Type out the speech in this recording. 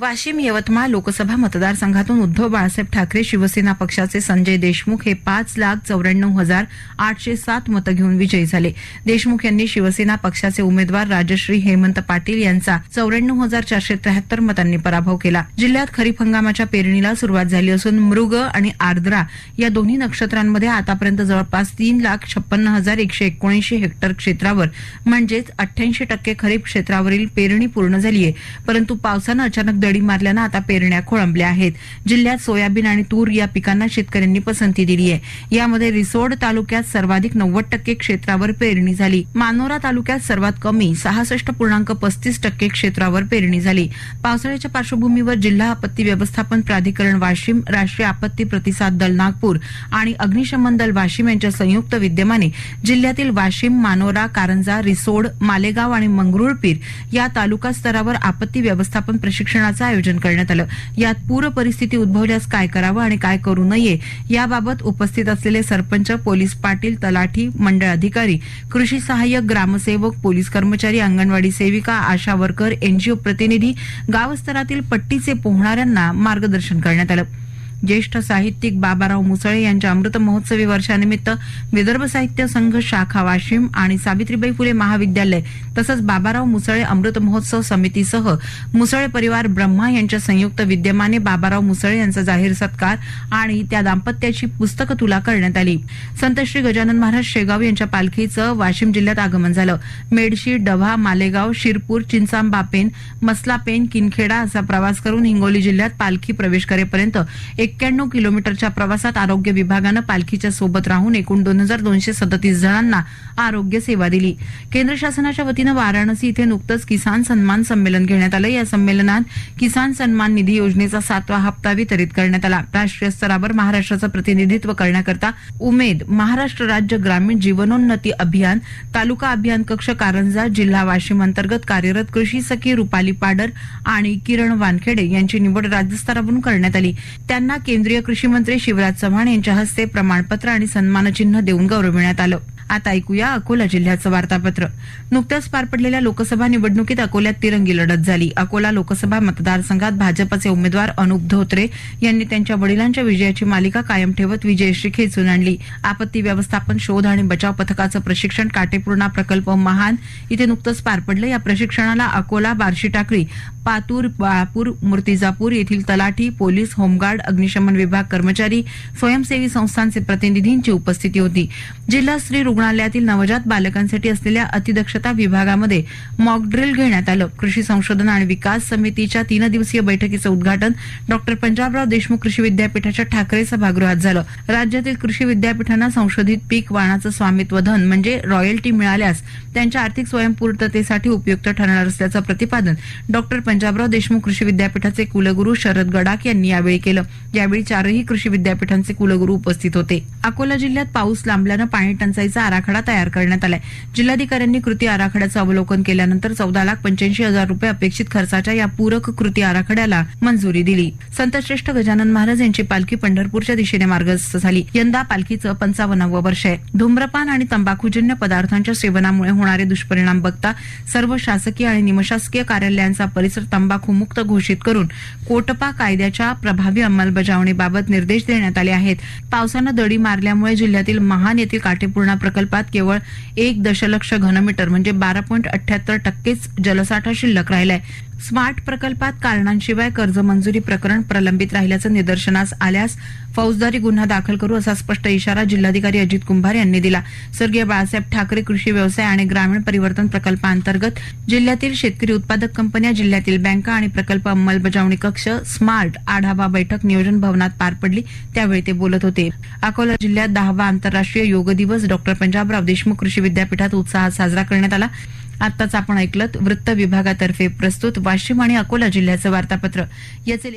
वाशिम यवतमाळ लोकसभा मतदारसंघातून उद्धव बाळासाहेब ठाकरे शिवसेना पक्षाचे संजय देशमुख हे पाच लाख चौऱ्याण्णव हजार आठशे सात मतं घेऊन विजयी झाले. देशमुख यांनी शिवसेना पक्षाचे उमेदवार राजश्री हेमंत पाटील यांचा चौऱ्याण्णव हजार चारशे त्र्याहत्तर मतांनी पराभव केला. जिल्ह्यात खरीप हंगामाच्या पेरणीला सुरुवात झाली असून मृग आणि आर्द्रा या दोन्ही नक्षत्रांमध्ये आतापर्यंत जवळपास तीन लाख छप्पन्न हजार एकशे एकोणऐंशी हेक्टर क्षेत्रावर म्हणजेच अठ्ठ्याऐंशी टक्के खरीप क्षेत्रावरील पेरणी पूर्ण झालीय. परंतु पावसानं अचानक दडी मारल्यानं आता पेरण्या खोळंबल्या आहेत. जिल्ह्यात सोयाबीन आणि तूर या पिकांना शेतकऱ्यांनी पसंती दिली आहे. यामध्ये रिसोड तालुक्यात सर्वाधिक नव्वद टक्के क्षेत्रावर पेरणी झाली. मानोरा तालुक्यात सर्वात कमी सहासष्ट पूर्णांक पस्तीस टक्के क्षेत्रावर पेरणी झाली. पावसाळ्याच्या पार्श्वभूमीवर जिल्हा आपत्ती व्यवस्थापन प्राधिकरण वाशिम राष्ट्रीय आपत्ती प्रतिसाद दल नागपूर आणि अग्निशमन दल वाशिम यांच्या संयुक्त विद्यमाने जिल्ह्यातील वाशिम मानोरा कारंजा रिसोड मालेगाव आणि मंगरुळपीर या तालुका स्तरावर आपत्ती व्यवस्थापन प्रशिक्षणाचे कार्यक्रमाचं आयोजन करण्यात आलं. यात पूर परिस्थिती उद्भवल्यास काय करावं आणि काय करू नये याबाबत उपस्थित असलेले सरपंच पोलीस पाटील तलाठी मंडळ अधिकारी कृषी सहाय्यक ग्रामसेवक पोलीस कर्मचारी अंगणवाडी सेविका आशा वर्कर एनजीओ प्रतिनिधी गावस्तरातील पट्टीचे पोहणाऱ्यांना मार्गदर्शन करण्यात आलं. ज्येष्ठ साहित्यिक बाबाराव मुसळे यांच्या अमृत महोत्सवी वर्षानिमित्त विदर्भ साहित्य संघ शाखा वाशिम आणि सावित्रीबाई फुले महाविद्यालय तसंच बाबाराव मुसळे अमृत महोत्सव समितीसह मुसळे परिवार ब्रह्मा यांच्या संयुक्त विद्यमाने बाबाराव मुसळे यांचा जाहीर सत्कार आणि त्या दाम्पत्याची पुस्तक तुला करण्यात आली. संत श्री गजानन महाराज शेगाव यांच्या पालखीचं वाशिम जिल्ह्यात आगमन झालं. मेडशी डव्हा मालेगाव शिरपूर चिंचांबापेन मसलापेन किनखेडा असा प्रवास करून हिंगोली जिल्ह्यात पालखी प्रवेश करेपर्यंत एक्क्याण्णव किलोमीटरच्या प्रवासात आरोग्य विभागानं पालखीच्या सोबत राहून एकूण दोन हजार दोनशे सदतीस जणांना आरोग्य सेवा दिली. केंद्र शासनाच्या वतीनं वाराणसी इथे नुकतंच किसान सन्मान संमेलन घेण्यात आलं. या संमेलनात किसान सन्मान निधी योजनेचा सातवा हप्ता वितरित करण्यात आला. राष्ट्रीय स्तरावर महाराष्ट्राचं प्रतिनिधित्व करण्याकरता उमेद महाराष्ट्र राज्य ग्रामीण जीवनोन्नती अभियान तालुका अभियान कक्ष कारंजा जिल्हा वाशिम अंतर्गत कार्यरत कृषी सखी रुपाली पाडर आणि किरण वानखेडे यांची निवड राज्यस्तरावरून करण्यात आली. त्यांना केंद्रीय कृषी मंत्री शिवराज चव्हाण यांच्या हस्ते प्रमाणपत्र आणि सन्मानचिन्ह देऊन गौरविण्यात आलं. आता ऐकूया अकोला जिल्ह्याचं वार्तापत्र. नुकत्याच पार पडलेल्या लोकसभा निवडणुकीत अकोल्यात तिरंगी लढत झाली. अकोला लोकसभा मतदारसंघात भाजपचे उमेदवार अनुप धोत्रे यांनी त्यांच्या वडिलांच्या विजयाची मालिका कायम ठेवत विजयश्री खेचून आणली. आपत्ती व्यवस्थापन शोध आणि बचाव पथकाचं प्रशिक्षण काटेपूर्णा प्रकल्प महान. इथे नुकतंच पार पडलं. या प्रशिक्षणाला अकोला बार्शी टाकळी पातूर बाळापूर मूर्तिजापूर येथील तलाठी पोलीस होमगार्ड अग्निशमन विभाग कर्मचारी स्वयंसेवी संस्थांचे प्रतिनिधींची उपस्थिती होती. जिल्हा स्त्री रुग्णालयातील नवजात बालकांसाठी असलेल्या अतिदक्षता विभागामध्ये मॉकड्रिल घेण्यात आलं. कृषी संशोधन आणि विकास समितीच्या तीन दिवसीय बैठकीचं उद्घाटन डॉक्टर पंजाबराव देशमुख कृषी विद्यापीठाच्या ठाकरे सभागृहात झालं. राज्यातील कृषी विद्यापीठांना संशोधित पीक वाणाचं स्वामित्व धन म्हणजे रॉयल्टी मिळाल्यास त्यांच्या आर्थिक स्वयंपूर्णतेसाठी उपयुक्त ठरणार असल्याचं प्रतिपादन डॉक्टर पंजाबराव देशमुख कृषी विद्यापीठाचे कुलगुरू शरद गडाख यांनी यावेळी केलं. यावेळी चारही कृषी विद्यापीठांचे कुलगुरू उपस्थित होते. अकोला जिल्ह्यात पाऊस लांबल्यानं पाणी टंचाईचा आराखडा तयार करण्यात आलाय. जिल्हाधिकाऱ्यांनी कृती आराखड्याचं अवलोकन केल्यानंतर चौदा लाख पंच्याऐंशी हजार रुपये अपेक्षित खर्चाच्या या पूरक कृती आराखड्याला मंजुरी दिली. संतश्रेष्ठ गजानन महाराज यांची पालखी पंढरपूरच्या दिशेने मार्गस्थ झाली. यंदा पालखीचं पंचावन्नावं वर्ष आहे. धूम्रपान आणि तंबाखूजन्य पदार्थांच्या सेवनामुळे होणारे दुष्परिणाम बघता सर्व शासकीय आणि निमशासकीय कार्यालयांचा परिसर तंबाखू मुक्त घोषित करून कोटपा कायद्याच्या प्रभावी अंमलबजावणीबाबत निर्देश देण्यात आले आहेत. पावसानं दडी मारल्यामुळे जिल्ह्यातील महान येथील काटेपूर्णा प्रकल्पात केवळ एक दशलक्ष घनमीटर म्हणजे बारा पॉईंट अठ्याहत्तर टक्केच जलसाठा शिल्लक राहिलाय. स्मार्ट प्रकल्पात कारणांशिवाय कर्ज मंजुरी प्रकरण प्रलंबित राहिल्याचं निदर्शनास आल्यास फौजदारी गुन्हा दाखल करू असा स्पष्ट इशारा जिल्हाधिकारी अजित कुंभार यांनी दिला. स्वर्गीय बाळासाहेब ठाकरे कृषी व्यवसाय आणि ग्रामीण परिवर्तन प्रकल्पांतर्गत जिल्ह्यातील शेतकरी उत्पादक कंपन्या जिल्ह्यातील बँका आणि प्रकल्प अंमलबजावणी कक्ष स्मार्ट आढावा बैठक नियोजन भवनात पार पडली त्यावेळी ते बोलत होते. अकोला जिल्ह्यात दहावा आंतरराष्ट्रीय योग दिवस डॉक्टर पंजाबराव देशमुख कृषी विद्यापीठात उत्साहात साजरा करण्यात आला. आताच आपण ऐकलं वृत्त विभागातर्फे प्रस्तुत वाशिम आणि अकोला जिल्ह्याचं वार्तापत्र. याचे